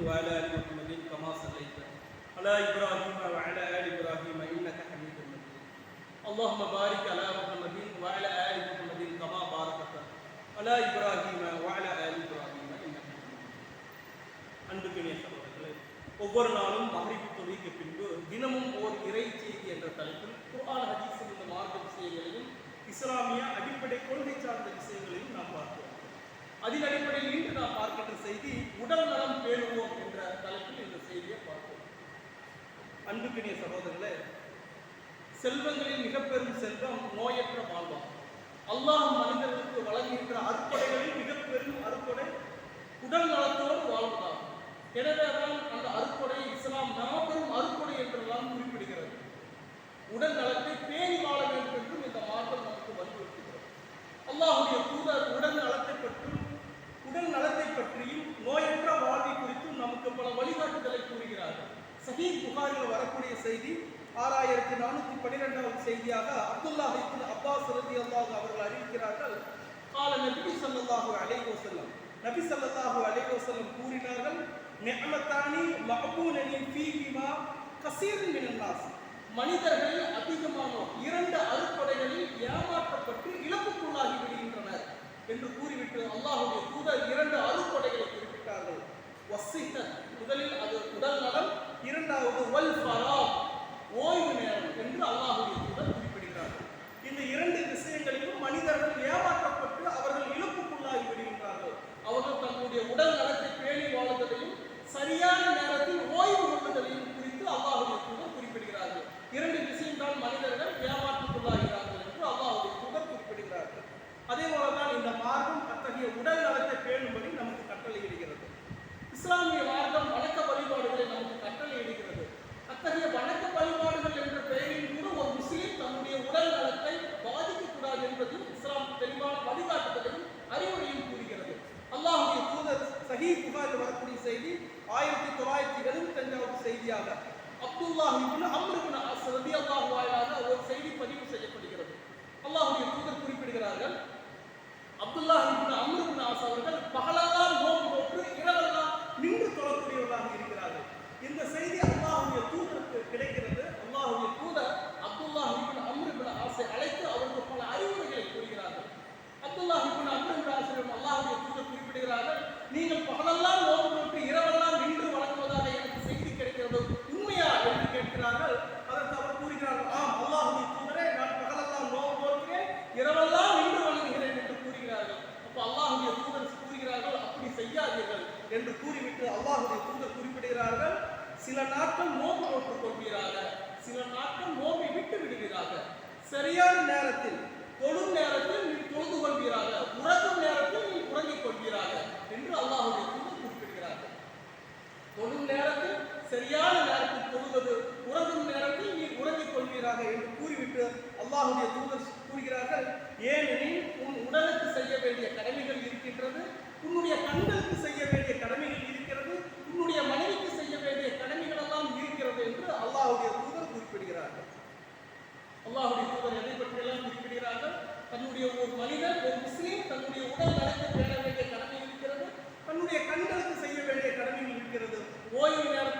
وعلى ال محمد كما صليت على ابراهيم وعلى ال ابراهيم انك حميد مجيد اللهم بارك على محمد وعلى ال محمد كما باركت على ابراهيم وعلى ال ابراهيم انك حميد مجيد அன்புக்கினிய சகோதரர்களே ஒவ்வொரு நாளும் மகரிப்பு தொழுகைக்கு பின்பு தினமும் ஓர் இறை செய்தி என்ற தலைப்பில் குர்ஆன் ஹதீஸில் உள்ள மார்க்க விஷயங்களையும் இஸ்லாமிய அடிப்படை கொள்கை சார்ந்த விஷயங்களையும் நாம் பார்க்கிறோம் அதன் அடிப்படையில் இன்று நாம் பார்க்கின்ற செய்தி உடல் நலம் பேணுவோம் அன்புக்கினிய சகோதரர்களே செல்வங்களில் மிகப்பெரும் செல்வம் நோயற்ற வாழ்வம். அல்லாஹ் மனிதர்களுக்கு வழங்குகின்ற அறுப்படைகளில் மிகப்பெரும் அறுப்படை உடல் நலத்தோடு வாழ்வதாகும் எனவேதான் அந்த அறுப்படை இஸ்லாம் மாபெரும் அறுப்படை என்றெல்லாம் குறிப்பிடுகிறது. உடல் நலத்தை பேணி வாழ வேண்டும் என்றும் இந்த மார்க்கம் நமக்கு வலியுறுத்துகிறது அல்லாஹுடைய தூதர் உடல் நலத்தை பற்றும் உடல் நலத்தை பற்றியும் நோயற்ற வாழ்வை குறித்தும் நமக்கு பல வழிகாட்டுதலை கூறுகிறார்கள் சஹீத் புகாரில் வரக்கூடிய செய்தி ஆறாயிரத்தி நானூத்தி பன்னிரெண்டாவது செய்தியாக அப்துல்லாஹ் இப்னு அப்பாஸ் ரதி அல்லாஹ் அவர்கள் அறிவிக்கிறார்கள். கால நபி சல்லாஹூ அலைகோ செல்லம் நபி சல்லாஹூ அலைகோ செல்லம் கூறினார்கள் நிஅமத்தானி மஅபூனனி ஃபீஹிமா கஸீரன் மினன் மனிதர்களில் அதிகமானோர் இரண்டு அறுப்படைகளில் ஏமாற்றப்பட்டு இழப்புக்குள்ளாகி விடுகின்றனர் என்று கூறிவிட்டு அல்லாஹுடைய தூதர் இரண்டு அறுப்படைகளுக்கு குறிப்பிட்டார்கள் வசிஹத் முதலில் அது உடல் நலம் இரண்டாவது வல் ஃபராக் ஓய்வு நேரம் என்று அல்லாஹ்வுடைய தூதர் குறிப்பிடுகிறார்கள் இந்த இரண்டு விஷயங்களிலும் மனிதர்கள் ஏமாற்றப்பட்டு அவர்கள் இழப்புக்குள்ளாகி விடுகின்றார்கள் அவர்கள் தங்களுடைய உடல் நலத்தை பேணி வாழுவதையும் சரியான நேரத்தில் ஓய்வு கொள்ளுதலையும் குறித்து அல்லாஹுடைய தூதர் குறிப்பிடுகிறார்கள் இரண்டு விஷயம்தான் மனிதர்கள் ஏமாற்றுக்குள்ளாகிறார்கள் என்று அல்லாஹுடைய தூதர் குறிப்பிடுகிறார்கள் அதே போலதான் இந்த மார்க்கம் அத்தகைய உடல் நலத்தை பேணும்படி நமக்கு கட்டளையிடுகிறது இஸ்லாமிய மார்க்கம் வணக்க வழிபாடுகளை நமக்கு கட்டளையிடுகிறது அத்தகைய வணக்க வழிபாடுகள் என்ற பெயரில் கூட ஒரு முஸ்லீம் தன்னுடைய உடல் நலத்தை பாதிக்கக்கூடாது என்பதில் இஸ்லாம் தெளிவான வழிகாட்டுதலையும் அறிவுரையும் கூறுகிறது அல்லாஹுடைய தூதர் சஹீ புகாரில் வரக்கூடிய செய்தி ஆயிரத்தி தொள்ளாயிரத்தி எழுபத்தி அஞ்சாவது செய்தியாக அப்துல்லாஹ் இப்னு அம்ர் இப்னு அல்லாஹ் வாயிலாக ஒரு செய்தி பதிவு செய்யப்படுகிறது. அல்லாஹுடைய தூதர் குறிப்பிடுகிறார்கள் அப்துல்லாஹ் இப்னு அவர்கள் பகலெல்லாம் நோன்பு நோற்று இரவெல்லாம் நின்று தொழக்கூடியவர்களாக இருக்கிறார்கள் இந்த செய்தி அல்லாஹுடைய தூதருக்கு கிடைக்கிறது அல்லாஹுடைய தூதர் அப்துல்லாஹ் இப்னு அம்ர் இப்னு ஆஸை அழைத்து அவருக்கு பல அறிவுரைகளை கூறுகிறார்கள் அப்துல்லாஹ் இப்னு அம்ர் இப்னு ஆஸிடம் அல்லாஹுடைய தூதர் குறிப்பிடுகிறார்கள் நீங்கள் பகலெல்லாம் நோன்பு நோற்று இரவெல்லாம் நின்று வழங்குவதாக எனக்கு செய்தி கிடைக்கிறது உண்மையா என்று கேட்கிறார்கள் அதற்கு அவர் கூறுகிறார்கள் ஆம் அல்லாஹுடைய தூதரே நான் பகலெல்லாம் நோன்பு நோக்கிறேன் இரவெல்லாம் நின்று வணங்குகிறேன் என்று கூறுகிறார்கள் அப்ப அல்லாஹுடைய தூதர் கூறுகிறார்கள் அப்படி செய்யாதீர்கள் என்று கூறிவிட்டு அல்லாஹுடைய தூதர் குறிப்பிடுகிறார்கள். சில நாட்கள் நோம்பு நோட்டுக் கொள்கிறார்கள் சில நாட்கள் நோம்பை விட்டு விடுகிறார்கள் சரியான நேரத்தில் தொழும் நேரத்தில் நீ தொழுது கொள்கிறார்கள் உறங்கும் நேரத்தில் நீ உறங்கிக் கொள்கிறார்கள் என்று அல்லாஹுடைய தூதர் குறிப்பிடுகிறார்கள். தொழும் நேரத்தில் சரியான நேரத்தில் தொழுவது உறங்கும் நேரத்தில் நீ உறங்கிக் கொள்கிறார்கள் என்று கூறிவிட்டு அல்லாஹுடைய தூதர் கூறுகிறார்கள். ஏனெனில் உன் உடலுக்கு செய்ய வேண்டிய கடமைகள் இருக்கின்றது. உன்னுடைய கண்களுக்கு செய்ய வேண்டிய கடமைகள் இருக்கிறது உன்னுடைய மனைவிக்கு செய்ய வேண்டிய கடமைகள் எல்லாம் இருக்கிறது என்று அல்லாஹுடைய தூதர் குறிப்பிடுகிறார்கள் அல்லாஹுடைய தூதர் எதை பற்றியெல்லாம் குறிப்பிடுகிறார்கள் தன்னுடைய ஒரு மனிதன் ஒரு முஸ்லீம் தன்னுடைய உடல் நலத்தை பேண வேண்டிய கடமை இருக்கிறது தன்னுடைய கண்களுக்கு செய்ய வேண்டிய கடமை இருக்கிறது. ஓய்வு நேரம்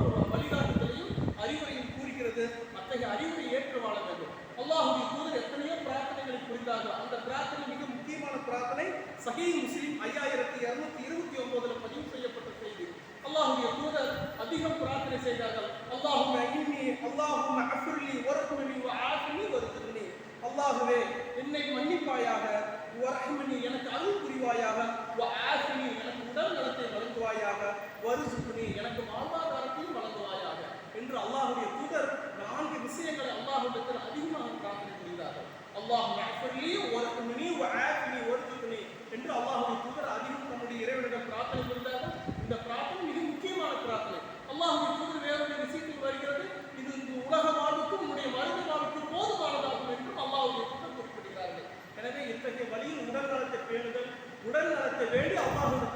அவர்களுடைய வழிகாட்டுதலையும் அறிவுரையும் கூறுகிறது. அத்தகைய அறிவுரை ஏற்று வாழ வேண்டும். அல்லாஹுடைய தூதர் எத்தனையோ பிரார்த்தனைகளை புரிந்தார்கள். அந்த பிரார்த்தனை மிக முக்கியமான பிரார்த்தனை. சஹி முஸ்லிம் ஐயாயிரத்தி இருநூத்தி இருபத்தி ஒன்பதுல பதிவு செய்யப்பட்ட செய்தி. அல்லாஹுடைய தூதர் அதிகம் பிரார்த்தனை செய்தார்கள். அல்லாஹும் இன்னி அல்லாஹும் அஃபுர்லி ஒரகுமணி ஆசனி வருகிறனே அல்லாஹுவே என்னை மன்னிப்பாயாக ஒரகுமணி எனக்கு அல்லாஹ் உனக்கு வரஹ்மனி வ ஆஃபினி வருசுக்குனி என்று அல்லாஹுடைய தூதர் அதிகம் நம்முடைய இறைவனிடம் பிரார்த்தனை புரிந்தார்கள் இந்த பிரார்த்தனை மிக முக்கியமான பிரார்த்தனை. அல்லாஹுடைய தூதர் வேறொரு விஷயத்தில் வருகிறது. இது இந்த உலக வாழ்வுக்கும் உன்னுடைய மனித வாழ்வுக்கும் போதுமானதாகும் என்றும் அல்லாஹுடைய தூதர் குறிப்பிடுகிறார்கள். எனவே இத்தகைய வழியில் உடல் நலத்தை பேணுதல் உடல் நலத்தை வேண்டி அல்லாஹுடைய